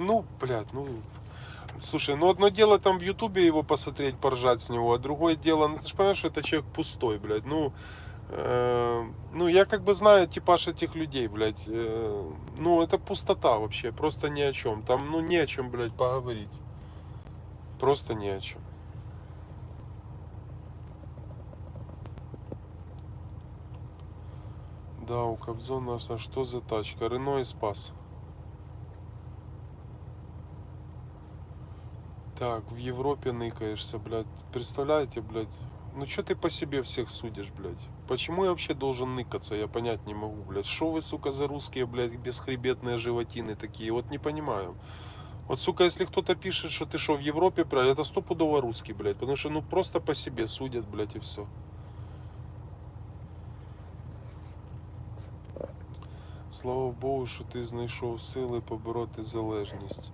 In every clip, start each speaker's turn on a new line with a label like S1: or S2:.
S1: Ну, блядь, ну... Слушай, ну одно дело там в Ютубе его посмотреть, поржать с него, а другое дело, ну ты же понимаешь, что это человек пустой, блядь, ну... э, ну, я как бы знаю типаж этих людей, блядь. э, ну, это пустота вообще, просто ни о чем. Там, ну, не о чем, блядь, поговорить. Просто ни о чем. Да, у Кобзона, а что за тачка? Рено и Спас. Так, в Европе ныкаешься, блядь. Представляете, блядь? Ну что ты по себе всех судишь, блядь? Почему я вообще должен ныкаться? Я понять не могу, блядь. Что вы, сука, за русские, блядь, бесхребетные животины такие? Вот не понимаю. Вот, сука, если кто-то пишет, что ты что, в Европе, блядь, это стопудово русский, блядь. Потому что, ну, просто по себе судят, блядь, и все. Слава Богу, що ти знайшов сили побороти залежність.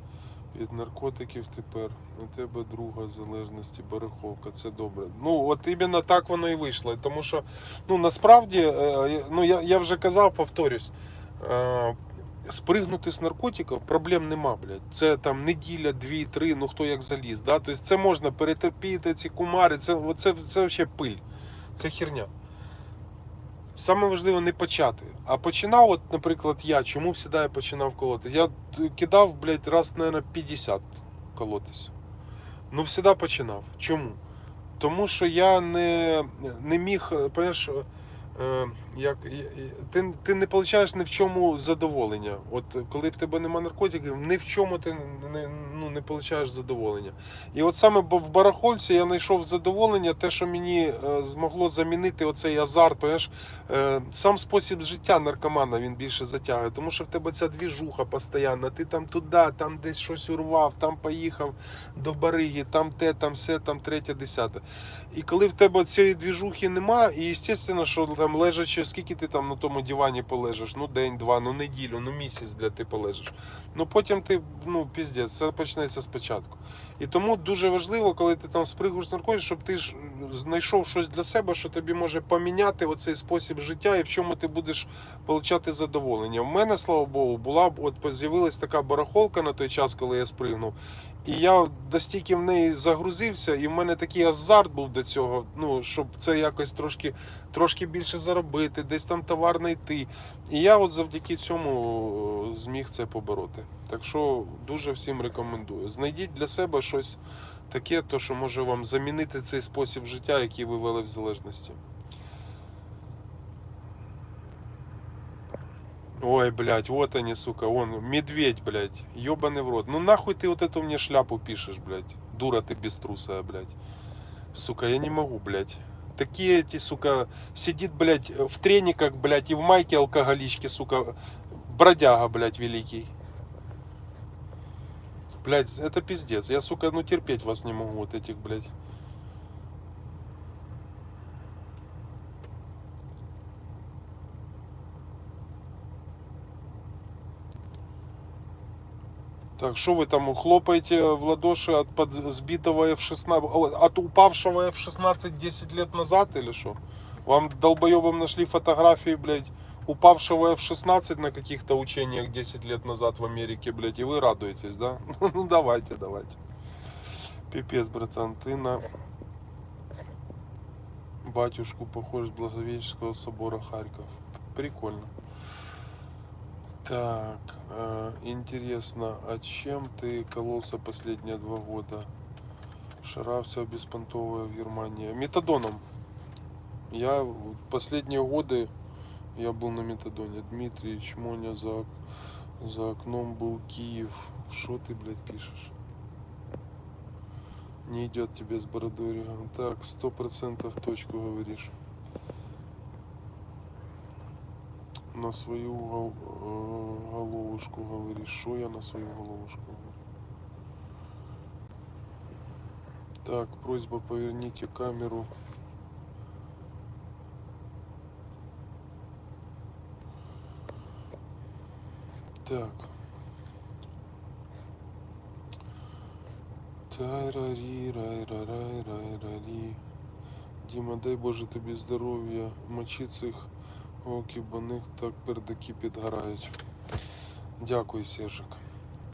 S1: Від наркотиків тепер у тебе друга залежності барахолка. Це добре. Ну, от іменно так воно і вийшло. Тому що, ну насправді, е, ну я, я вже казав, повторюсь. е, Спригнути з наркотиків проблем нема, блядь. Це там неділя, дві, три, ну хто як заліз. Да? Тобто це можна перетерпіти, ці кумари, це, це, це взагалі пиль. Це херня. Саме важливо не почати. А починав, от, наприклад, я, чому всегда я починав колотись? Я кидав, блядь, раз, наверное, 50 колотись. Ну, завжди починав. Чому? Тому що я не, не міг, е, понимаєш, е, як, е, е, ти, ти не отримуєш ні в чому задоволення. От коли в тебе нема наркотиків, ні в чому ти не, ну, не отримуєш задоволення. І от саме в барахольці я знайшов задоволення, те, що мені е, змогло замінити оцей азарт, понимаєш, Е, сам спосіб життя наркомана він більше затягує, тому що в тебе ця двіжуха постійна. Ти там туди, там десь щось урвав, там поїхав до бариги, там те, там все, там третє, десяте. І коли в тебе цієї двіжухи нема, і звісно, що там лежачи, скільки ти там на тому дивані полежиш, ну день, два, ну неділю, ну місяць, бля, ти полежиш. Ну потім ти, ну піздець, все почнеться спочатку. І тому дуже важливо, коли ти там спригуєш наркотик, щоб ти ж знайшов щось для себе, що тобі може поміняти оцей спосіб життя і в чому ти будеш отримати задоволення. У мене, слава Богу, була от з'явилась така барахолка на той час, коли я спригнув. І я настільки в неї загрузився, і в мене такий азарт був до цього, ну щоб це якось трошки, трошки більше заробити, десь там товар знайти. І я от завдяки цьому е, зміг це побороти. Так що дуже всім рекомендую. Знайдіть для себе щось таке, то що може вам замінити цей спосіб життя, який ви вели в залежності. Ой, блядь, вот они, сука, он, медведь, блядь, ебаный в рот. Ну нахуй ты вот эту мне шляпу пишешь, блядь, дура ты беструсая, блядь. Сука, я не могу, блядь. Такие эти, сука, сидит, блядь, в трениках, блядь, и в майке алкоголички, сука, бродяга, блядь, великий. Блядь, это пиздец. Я, сука, ну терпеть вас не могу, вот этих, блядь. Так, что вы там хлопаете в ладоши от под сбитого F-16, о, от упавшего F-16 10 лет назад или что? Вам долбоебам нашли фотографии, блядь, упавшего F-16 на каких-то учениях 10 лет назад в Америке, блядь, и вы радуетесь, да? Ну давайте, давайте. Пипец, братан, ты на батюшку похож с Благовещенского собора Харьков. Прикольно. Так, э, интересно, а чем ты кололся последние два года? Шарався беспонтовая в Германии. Метадоном. Я последние годы я был на метадоне. Дмитрий Чмоня за, ок- за окном был Киев. Что ты, блядь, пишешь? Не идет тебе с бородой. Реган. Так, сто процентов точку говоришь. На свою гол- э, головушку говоришь. Что я на свою головушку говорю? Так, просьба поверните камеру. Так. Тарарі. Діма, дай Боже тобі здоров'я. Мочи цих оків, бо них так пердаки підгорають. Дякую, Сержик.